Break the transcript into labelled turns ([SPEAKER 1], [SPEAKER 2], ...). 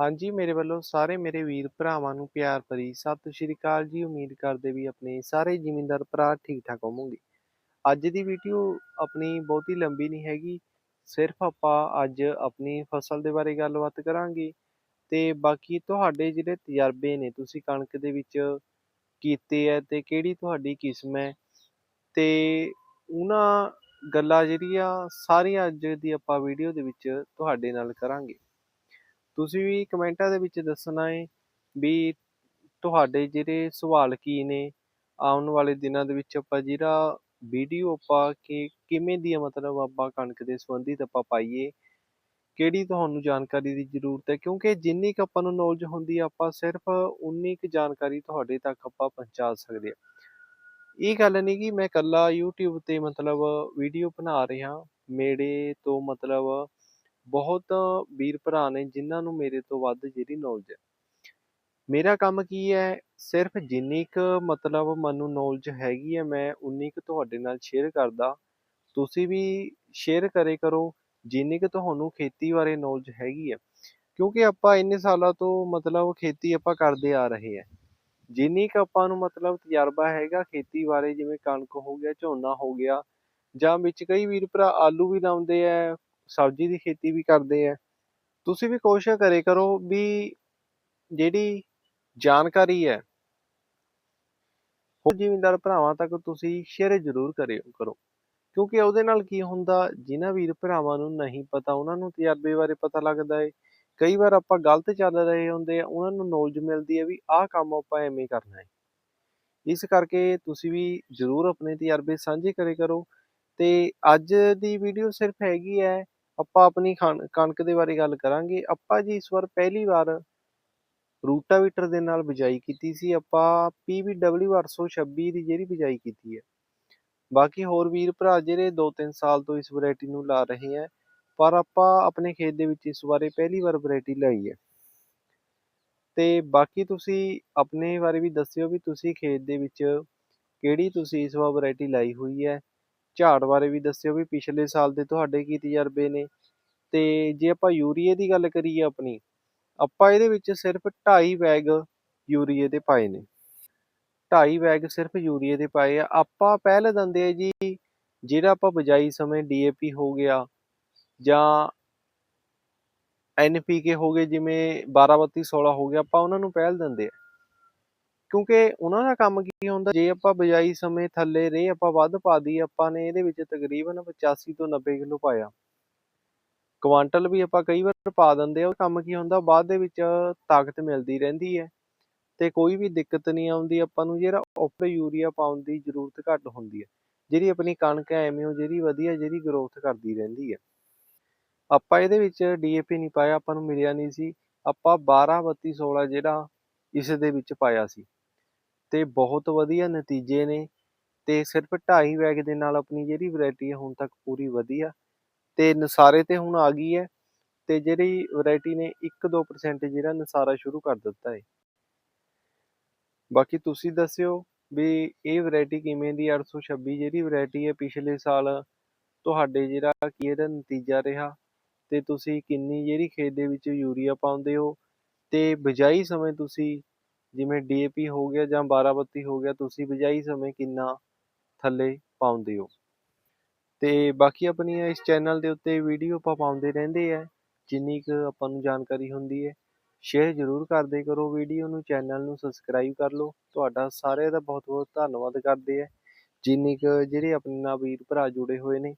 [SPEAKER 1] ਹਾਂਜੀ, ਮੇਰੇ ਵੱਲੋਂ ਸਾਰੇ ਮੇਰੇ ਵੀਰ ਭਰਾਵਾਂ ਨੂੰ ਪਿਆਰ ਭਰੀ ਸਤਿ ਸ਼੍ਰੀ ਅਕਾਲ ਜੀ। ਉਮੀਦ ਕਰਦੇ ਵੀ ਆਪਣੇ ਸਾਰੇ ਜ਼ਿਮੀਂਦਾਰ ਭਰਾ ਠੀਕ ਠਾਕ ਹੋਵੋਗੇ। ਅੱਜ ਦੀ ਵੀਡੀਓ ਆਪਣੀ ਬਹੁਤੀ ਲੰਬੀ ਨਹੀਂ ਹੈਗੀ। ਸਿਰਫ ਆਪਾਂ ਅੱਜ ਆਪਣੀ ਫਸਲ ਦੇ ਬਾਰੇ ਗੱਲਬਾਤ ਕਰਾਂਗੇ ਤੇ ਬਾਕੀ ਤੁਹਾਡੇ ਜਿਹੜੇ ਤਜਰਬੇ ਨੇ, ਤੁਸੀਂ ਕਣਕ ਦੇ ਵਿੱਚ ਕੀਤੇ ਹੈ ਤੇ ਕਿਹੜੀ ਤੁਹਾਡੀ ਕਿਸਮ ਹੈ ਤੇ ਉਹਨਾਂ ਗੱਲਾਂ ਜਿਹੜੀਆਂ ਸਾਰੀਆਂ ਅੱਜ ਦੀ ਆਪਾਂ ਵੀਡੀਓ ਦੇ ਵਿੱਚ ਤੁਹਾਡੇ ਨਾਲ ਕਰਾਂਗੇ। ਤੁਸੀਂ ਵੀ ਕਮੈਂਟਾਂ ਦੇ ਵਿੱਚ ਦੱਸਣਾ ਹੈ ਵੀ ਤੁਹਾਡੇ ਜਿਹੜੇ ਸਵਾਲ ਕੀ ਨੇ ਆਉਣ ਵਾਲੇ ਦਿਨਾਂ ਦੇ ਵਿੱਚ ਆਪਾਂ ਜਿਹੜਾ ਵੀਡੀਓ ਆਪਾਂ ਕਿ ਕਿਵੇਂ ਦੀ ਆ ਮਤਲਬ ਆਪਾਂ ਕਣਕ ਦੇ ਸੰਬੰਧਿਤ ਆਪਾਂ ਪਾਈਏ, ਕਿਹੜੀ ਤੁਹਾਨੂੰ ਜਾਣਕਾਰੀ ਦੀ ਜ਼ਰੂਰਤ ਹੈ? ਕਿਉਂਕਿ ਜਿੰਨੀ ਕੁ ਆਪਾਂ ਨੂੰ ਨੌਲੇਜ ਹੁੰਦੀ ਹੈ ਆਪਾਂ ਸਿਰਫ ਉਨੀ ਕੁ ਜਾਣਕਾਰੀ ਤੁਹਾਡੇ ਤੱਕ ਆਪਾਂ ਪਹੁੰਚਾ ਸਕਦੇ ਹਾਂ ਇਹ ਗੱਲ ਨਹੀਂ ਕਿ ਮੈਂ ਇਕੱਲਾ YouTube ਤੇ ਮਤਲਬ ਵੀਡੀਓ ਬਣਾ ਰਿਹਾ, ਮੇਰੇ ਤੋਂ ਮਤਲਬ ਬਹੁਤ ਵੀਰ ਭਰਾ ਨੇ ਜਿਨ੍ਹਾਂ ਨੂੰ ਮੇਰੇ ਤੋਂ ਵੱਧ ਜਿਹੜੀ ਨੌਲੇਜ ਹੈ। ਮੇਰਾ ਕੰਮ ਕੀ ਹੈ, ਸਿਰਫ ਜਿੰਨੀ ਕੁ ਮਤਲਬ ਮੈਨੂੰ ਨੌਲੇਜ ਹੈਗੀ ਹੈ, ਮੈਂ ਉਨੀ ਕੁ ਤੁਹਾਡੇ ਨਾਲ ਸ਼ੇਅਰ ਕਰਦਾ। ਤੁਸੀਂ ਵੀ ਸ਼ੇਅਰ ਕਰੇ ਕਰੋ, ਜਿੰਨੀ ਕੁ ਤੁਹਾਨੂੰ ਖੇਤੀ ਬਾਰੇ ਨੌਲੇਜ ਹੈਗੀ ਹੈ। ਕਿਉਂਕਿ ਆਪਾਂ ਇੰਨੇ ਸਾਲਾਂ ਤੋਂ ਮਤਲਬ ਖੇਤੀ ਆਪਾਂ ਕਰਦੇ ਆ ਰਹੇ ਹਾਂ। ਜਿੰਨੀ ਕੁ ਆਪਾਂ ਨੂੰ ਮਤਲਬ ਤਜਰਬਾ ਹੈਗਾ ਖੇਤੀ ਬਾਰੇ, ਜਿਵੇਂ ਕਣਕ ਹੋ ਗਿਆ, ਝੋਨਾ ਹੋ ਗਿਆ ਜਾਂ ਵਿੱਚ ਕਈ ਵੀਰ ਭਰਾ ਆਲੂ ਵੀ ਲਾਉਂਦੇ ਆ ਸਬਜ਼ੀ ਦੀ ਖੇਤੀ ਵੀ ਕਰਦੇ ਆ। ਤੁਸੀਂ ਵੀ ਕੋਸ਼ਿਸ਼ ਕਰੇ ਕਰੋ ਵੀ ਜਿਹੜੀ ਜਾਣਕਾਰੀ ਹੈ, ਹੋਰ ਜ਼ਿਮੀਂਦਾਰ ਭਰਾਵਾਂ ਤੱਕ ਤੁਸੀਂ ਸ਼ੇਅਰ ਜ਼ਰੂਰ ਕਰਿਓ ਕਰੋ। ਕਿਉਂਕਿ ਉਹਦੇ ਨਾਲ ਕੀ ਹੁੰਦਾ, ਜਿਨ੍ਹਾਂ ਵੀਰ ਭਰਾਵਾਂ ਨੂੰ ਨਹੀਂ ਪਤਾ, ਉਹਨਾਂ ਨੂੰ ਤਜਰਬੇ ਬਾਰੇ ਪਤਾ ਲੱਗਦਾ ਹੈ ਕਈ ਵਾਰ ਆਪਾਂ ਗਲਤ ਚੱਲ ਰਹੇ ਹੁੰਦੇ ਆ, ਉਹਨਾਂ ਨੂੰ ਨੌਲੇਜ ਮਿਲਦੀ ਹੈ ਵੀ ਆਹ ਕੰਮ ਆਪਾਂ ਐਵੇਂ ਕਰਨਾ ਹੈ ਇਸ ਕਰਕੇ ਤੁਸੀਂ ਵੀ ਜ਼ਰੂਰ ਆਪਣੇ ਤਜਰਬੇ ਸਾਂਝੇ ਕਰੇ ਕਰੋ। ਤੇ ਅੱਜ ਦੀ ਵੀਡੀਓ ਸਿਰਫ ਹੈਗੀ ਹੈ ਆਪਾਂ ਆਪਣੀ ਕਣਕ ਦੇ ਬਾਰੇ ਗੱਲ ਕਰਾਂਗੇ। ਆਪਾਂ ਜੀ ਇਸ ਵਾਰ ਪਹਿਲੀ ਵਾਰ ਰੂਟਾਵੀਟਰ ਦੇ ਨਾਲ ਬਿਜਾਈ ਕੀਤੀ ਸੀ। ਆਪਾਂ PVW 826 ਦੀ ਜਿਹੜੀ ਬਿਜਾਈ ਕੀਤੀ ਹੈ। ਬਾਕੀ ਹੋਰ ਵੀਰ ਭਰਾ ਜਿਹੜੇ 2-3 ਸਾਲ ਤੋਂ ਇਸ ਵੈਰਾਈਟੀ ਨੂੰ ਲਾ ਰਹੇ ਹੈ, ਪਰ ਆਪਾਂ ਆਪਣੇ ਖੇਤ ਦੇ ਵਿੱਚ ਇਸ ਬਾਰੇ ਪਹਿਲੀ ਵਾਰ ਵੈਰਾਈਟੀ ਲਾਈ ਹੈ। ਤੇ ਬਾਕੀ ਤੁਸੀਂ ਆਪਣੇ ਬਾਰੇ ਵੀ ਦੱਸਿਓ ਵੀ ਤੁਸੀਂ ਖੇਤ ਦੇ ਵਿੱਚ ਕਿਹੜੀ ਤੁਸੀਂ ਇਸ ਵਾਰ ਵੈਰਾਈਟੀ ਲਾਈ ਹੋਈ ਹੈ। ਝਾੜ ਬਾਰੇ ਵੀ ਦੱਸਿਓ ਵੀ ਪਿਛਲੇ ਸਾਲ ਦੇ ਤੁਹਾਡੇ ਕੀ ਤਜਰਬੇ ਨੇ? ਤੇ ਜੇ ਆਪਾਂ ਯੂਰੀਏ ਦੀ ਗੱਲ ਕਰੀਏ ਆਪਣੀ, ਆਪਾਂ ਇਹਦੇ ਵਿੱਚ ਸਿਰਫ 2.5 ਬੈਗ ਯੂਰੀਏ ਦੇ ਪਾਏ ਨੇ। 2.5 ਬੈਗ ਸਿਰਫ ਯੂਰੀਏ ਦੇ ਪਾਏ ਆ। ਆਪਾਂ ਪਹਿਲ ਦਿੰਦੇ ਆ ਜੀ, ਜਿਹੜਾ ਆਪਾਂ ਬਜਾਈ ਸਮੇਂ ਡੀਏਪੀ ਹੋ ਗਿਆ ਜਾਂ ਐਨਪੀਕੇ ਹੋ ਗਏ, ਜਿਵੇਂ 1232 16 ਹੋ ਗਿਆ, ਆਪਾਂ ਉਹਨਾਂ ਨੂੰ ਪਹਿਲ ਦਿੰਦੇ ਆ। ਕਿਉਂਕਿ ਉਹਨਾਂ ਦਾ ਕੰਮ ਕੀ ਹੁੰਦਾ, ਜੇ ਆਪਾਂ ਬਜਾਈ ਸਮੇਂ ਥੱਲੇ ਰੇ ਆਪਾਂ ਵੱਧ ਪਾ ਦੀ ਆਪਾਂ ਨੇ ਇਹਦੇ ਵਿੱਚ ਤਕਰੀਬਨ 85 ਤੋਂ 90 ਕਿਲੋ ਪਾਇਆ। ਕੁਆਂਟਲ ਵੀ ਆਪਾਂ ਕਈ ਵਾਰ ਪਾ ਦਿੰਦੇ ਆ, ਉਹ ਕੰਮ ਕੀ ਹੁੰਦਾ, ਬਾਅਦ ਦੇ ਵਿੱਚ ਤਾਕਤ ਮਿਲਦੀ ਰਹਿੰਦੀ ਹੈ ਤੇ ਕੋਈ ਵੀ ਦਿੱਕਤ ਨਹੀਂ ਆਉਂਦੀ, ਆਪਾਂ ਨੂੰ ਜਿਹੜਾ ਉੱਪਰ ਯੂਰੀਆ ਪਾਉਣ ਦੀ ਜ਼ਰੂਰਤ ਘੱਟ ਹੁੰਦੀ ਹੈ, ਜਿਹੜੀ ਆਪਣੀ ਕਣਕ ਐਵੇਂ ਉਹ ਜਿਹੜੀ ਵਧੀਆ, ਜਿਹੜੀ ਗਰੋਥ ਕਰਦੀ ਰਹਿੰਦੀ ਹੈ। ਆਪਾਂ ਇਹਦੇ ਵਿੱਚ ਡੀਏਪੀ ਨਹੀਂ ਪਾਇਆ, ਆਪਾਂ ਨੂੰ ਮਿਲਿਆ ਨਹੀਂ ਸੀ, ਆਪਾਂ 12 32 16 ਜਿਹੜਾ ਇਸ ਦੇ ਵਿੱਚ ਪਾਇਆ ਸੀ। ਤੇ ਬਹੁਤ ਵਧੀਆ ਨਤੀਜੇ ਨੇ ਅਤੇ ਸਿਰਫ ਢਾਈ ਬੈਗ ਦੇ ਨਾਲ ਆਪਣੀ ਜਿਹੜੀ ਵਰਾਇਟੀ ਹੈ ਹੁਣ ਤੱਕ ਪੂਰੀ ਵਧੀਆ ਅਤੇ ਨਸਾਰੇ ਤੇ ਹੁਣ ਆ ਗਈ ਹੈ ਅਤੇ ਜਿਹੜੀ ਵਰਾਇਟੀ ਨੇ 1-2% ਜਿਹੜਾ ਨਸਾਰਾ ਸ਼ੁਰੂ ਕਰ ਦਿੱਤਾ ਹੈ। ਬਾਕੀ ਤੁਸੀਂ ਦੱਸਿਓ ਵੀ ਇਹ ਵੈਰਾਈਟੀ ਕਿਵੇਂ ਦੀ 826 ਜਿਹੜੀ ਵੈਰਾਈਟੀ ਹੈ ਪਿਛਲੇ ਸਾਲ ਤੁਹਾਡੇ ਜਿਹੜਾ ਕੀ ਇਹਦਾ ਨਤੀਜਾ ਰਿਹਾ ਤੇ ਤੁਸੀਂ ਕਿੰਨੀ ਜਿਹੜੀ ਖੇਤ ਦੇ ਵਿੱਚ ਯੂਰੀਆ ਪਾਉਂਦੇ ਹੋ ਤੇ ਬਿਜਾਈ ਸਮੇਂ ਤੁਸੀਂ ਜਿਵੇਂ ਡੀਏਪੀ ਹੋ ਗਿਆ ਜਾਂ 1232 ਹੋ ਗਿਆ, ਤੁਸੀਂ ਬਿਜਾਈ ਸਮੇਂ ਕਿੰਨਾ ਥੱਲੇ ਪਾਉਂਦੇ ਹੋ? ਤੇ ਬਾਕੀ ਆਪਣੀਆਂ ਇਸ ਚੈਨਲ ਦੇ ਉੱਤੇ ਵੀਡੀਓ ਆਪਾਂ ਪਾਉਂਦੇ ਰਹਿੰਦੇ ਆ, ਜਿੰਨੀ ਕੁ ਆਪਾਂ ਨੂੰ ਜਾਣਕਾਰੀ ਹੁੰਦੀ ਹੈ ਸ਼ੇਅਰ ਜ਼ਰੂਰ ਕਰਦੇ ਕਰੋ ਵੀਡੀਓ ਨੂੰ, ਚੈਨਲ ਨੂੰ ਸਬਸਕ੍ਰਾਈਬ ਕਰ ਲਓ। ਤੁਹਾਡਾ ਸਾਰਿਆਂ ਦਾ ਬਹੁਤ ਬਹੁਤ ਧੰਨਵਾਦ ਕਰਦੇ ਆ, ਜਿੰਨੀ ਕੁ ਜਿਹੜੇ ਆਪਣੇ ਨਾਲ ਵੀਰ ਭਰਾ ਜੁੜੇ ਹੋਏ ਨੇ